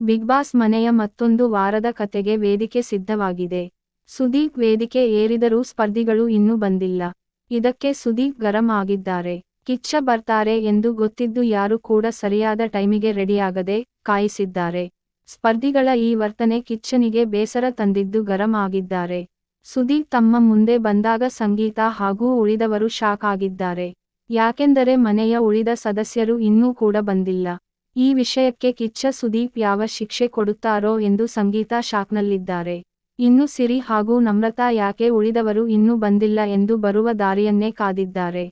Big boss ಮನೆಯ ಮತ್ತೊಂದು ವಾರದ ಕತೆಗೆ ವೇದಿಕೆ ಸಿದ್ಧವಾಗಿದೆ. ಸುದೀಪ್ ವೇದಿಕೆ ಏರಿದರೂ ಸ್ಪರ್ಧಿಗಳು ಇನ್ನೂ ಬಂದಿಲ್ಲ. ಇದಕ್ಕೆ ಸುದೀಪ್ ಗರಂ ಆಗಿದ್ದಾರೆ. ಕಿಚ್ಚ ಬರ್ತಾರೆ ಎಂದು ಗೊತ್ತಿದ್ದು ಯಾರು ಕೂಡ ಸರಿಯಾದ ಟೈಮಿಗೆ ರೆಡಿಯಾಗದೆ ಕಾಯಿಸಿದ್ದಾರೆ. ಸ್ಪರ್ಧಿಗಳ ಈ ವರ್ತನೆ ಕಿಚ್ಚನಿಗೆ ಬೇಸರ ತಂದಿದ್ದು ಗರಂ ಆಗಿದ್ದಾರೆ. ಸುದೀಪ್ ತಮ್ಮ ಮುಂದೆ ಬಂದಾಗ ಸಂಗೀತ ಹಾಗೂ ಉಳಿದವರು ಶಾಕ್ ಆಗಿದ್ದಾರೆ. ಯಾಕೆಂದರೆ ಮನೆಯ ಉಳಿದ ಸದಸ್ಯರು ಇನ್ನೂ ಕೂಡ ಬಂದಿಲ್ಲ. ಈ ವಿಷಯಕ್ಕೆ ಕಿಚ್ಚ ಸುದೀಪ್ ಯಾವ ಶಿಕ್ಷೆ ಕೊಡುತ್ತಾರೋ ಎಂದು ಸಂಗೀತ ಶಾಕ್ನಲ್ಲಿದ್ದಾರೆ. ಇನ್ನು ಸಿರಿ ಹಾಗೂ ನಮ್ರತಾ ಯಾಕೆ ಉಳಿದವರು ಇನ್ನೂ ಬಂದಿಲ್ಲ ಎಂದು ಬರುವ ದಾರಿಯನ್ನೇ ಕಾದಿದ್ದಾರೆ.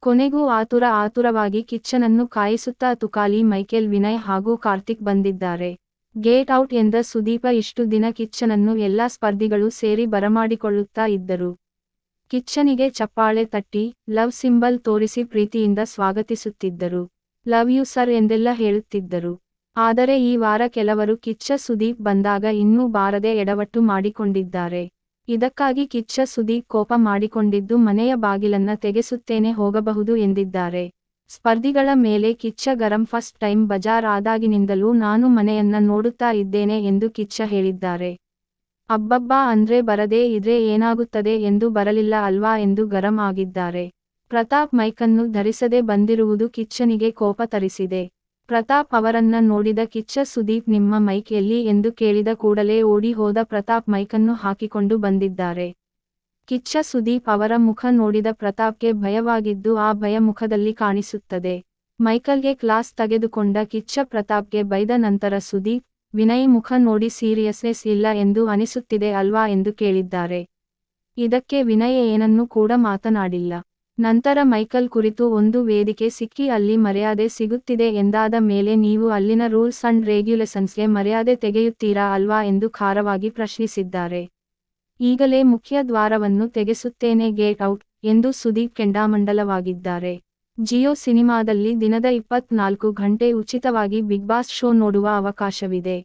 ಕೊನೆಗೂ ಆತುರ ಆತುರವಾಗಿ ಕಿಚ್ಚನನ್ನು ಕಾಯಿಸುತ್ತಾ ತುಕಾಲಿ ಮೈಕೆಲ್ ವಿನಯ್ ಹಾಗೂ ಕಾರ್ತಿಕ್ ಬಂದಿದ್ದಾರೆ. ಗೇಟ್ ಔಟ್ ಎಂದ ಸುದೀಪ ಇಷ್ಟು ದಿನ ಕಿಚ್ಚನನ್ನು ಎಲ್ಲಾ ಸ್ಪರ್ಧಿಗಳು ಸೇರಿ ಬರಮಾಡಿಕೊಳ್ಳುತ್ತಾ ಇದ್ದರು. ಕಿಚ್ಚನಿಗೆ ಚಪ್ಪಾಳೆ ತಟ್ಟಿ, ಲವ್ ಸಿಂಬಲ್ ತೋರಿಸಿ ಪ್ರೀತಿಯಿಂದ ಸ್ವಾಗತಿಸುತ್ತಿದ್ದರು. ಲವ್ ಯು, ಸರ್ ಎಂದೆಲ್ಲ ಹೇಳುತ್ತಿದ್ದರು. ಆದರೆ ಈ ವಾರ ಕೆಲವರು ಕಿಚ್ಚ ಸುದೀಪ್ ಬಂದಾಗ ಇನ್ನೂ ಬಾರದೆ ಎಡವಟ್ಟು ಮಾಡಿಕೊಂಡಿದ್ದಾರೆ. ಇದಕ್ಕಾಗಿ ಕಿಚ್ಚ ಸುದೀಪ್ ಕೋಪ ಮಾಡಿಕೊಂಡಿದ್ದು ಮನೆಯ ಬಾಗಿಲನ್ನ ತೆಗೆಸುತ್ತೇನೆ ಹೋಗಬಹುದು ಎಂದಿದ್ದಾರೆ. ಸ್ಪರ್ಧಿಗಳ ಮೇಲೆ ಕಿಚ್ಚ ಗರಂ ಫಸ್ಟ್ ಟೈಮ್ ಬಜಾರ್ ಆದಾಗಿನಿಂದಲೂ ನಾನು ಮನೆಯನ್ನ ನೋಡುತ್ತಾ ಇದ್ದೇನೆ ಎಂದು ಕಿಚ್ಚ ಹೇಳಿದ್ದಾರೆ. ಅಬ್ಬಬ್ಬಾ, ಅಂದ್ರೆ ಬರದೇ ಇದ್ರೆ ಏನಾಗುತ್ತದೆ ಎಂದು ಬರಲಿಲ್ಲ ಅಲ್ವಾ ಎಂದು ಗರಂ ಆಗಿದ್ದಾರೆ. ಪ್ರತಾಪ್ ಮೈಕನ್ನು ಧರಿಸದೆ ಬಂದಿರುವುದು ಕಿಚ್ಚನಿಗೆ ಕೋಪ ತರಿಸಿದೆ. ಪ್ರತಾಪ್ ಅವರನ್ನ ನೋಡಿದ ಕಿಚ್ಚ, ಸುದೀಪ್ ನಿಮ್ಮ ಮೈಕ್ ಎಲ್ಲಿ ಎಂದು ಕೇಳಿದ ಕೂಡಲೇ ಓಡಿ ಹೋದ ಪ್ರತಾಪ್ ಮೈಕನ್ನು ಹಾಕಿಕೊಂಡು ಬಂದಿದ್ದಾರೆ. ಕಿಚ್ಚ, ಸುದೀಪ್ ಅವರ ಮುಖ ನೋಡಿದ ಪ್ರತಾಪ್ಗೆ ಭಯವಾಗಿದ್ದು ಆ ಭಯ ಮುಖದಲ್ಲಿ ಕಾಣಿಸುತ್ತದೆ. ಮೈಕಲ್ಗೆ ಕ್ಲಾಸ್ ತೆಗೆದುಕೊಂಡ ಕಿಚ್ಚ ಪ್ರತಾಪ್ಗೆ ಬೈದ ನಂತರ ಸುದೀಪ್, ವಿನಯ್ ಮುಖ ನೋಡಿ ಸೀರಿಯಸ್ನೆಸ್ ಇಲ್ಲ ಎಂದು ಅನಿಸುತ್ತಿದೆ ಅಲ್ವಾ ಎಂದು ಕೇಳಿದ್ದಾರೆ. ಇದಕ್ಕೆ ವಿನಯ್ ಏನನ್ನೂ ಕೂಡ ಮಾತನಾಡಿಲ್ಲ. ನಂತರ ಮೈಕಲ್ ಕುರಿತು ಒಂದು ವೇದಿಕೆ ಸಿಕ್ಕಿ ಅಲ್ಲಿ ಮರ್ಯಾದೆ ಸಿಗುತ್ತಿದೆ ಎಂದಾದ ಮೇಲೆ ನೀವು ಅಲ್ಲಿನ ರೂಲ್ಸ್ ಅಂಡ್ ರೆಗ್ಯುಲೇಷನ್ಸ್ಗೆ ಮರ್ಯಾದೆ ತೆಗೆಯುತ್ತೀರಾ ಅಲ್ವಾ ಎಂದು ಖಾರವಾಗಿ ಪ್ರಶ್ನಿಸಿದ್ದಾರೆ. ಈಗಲೇ ಮುಖ್ಯ ದ್ವಾರವನ್ನು ತೆಗೆಸುತ್ತೇನೆ ಗೇಟ್ ಔಟ್ ಎಂದು ಸುದೀಪ್ ಕೆಂಡಾಮಂಡಲವಾಗಿದ್ದಾರೆ. ಜಿಯೋ ಸಿನಿಮಾದಲ್ಲಿ ದಿನದ ಇಪ್ಪತ್ನಾಲ್ಕು ಗಂಟೆ ಉಚಿತವಾಗಿ ಬಿಗ್ ಬಾಸ್ ಶೋ ನೋಡುವ ಅವಕಾಶವಿದೆ.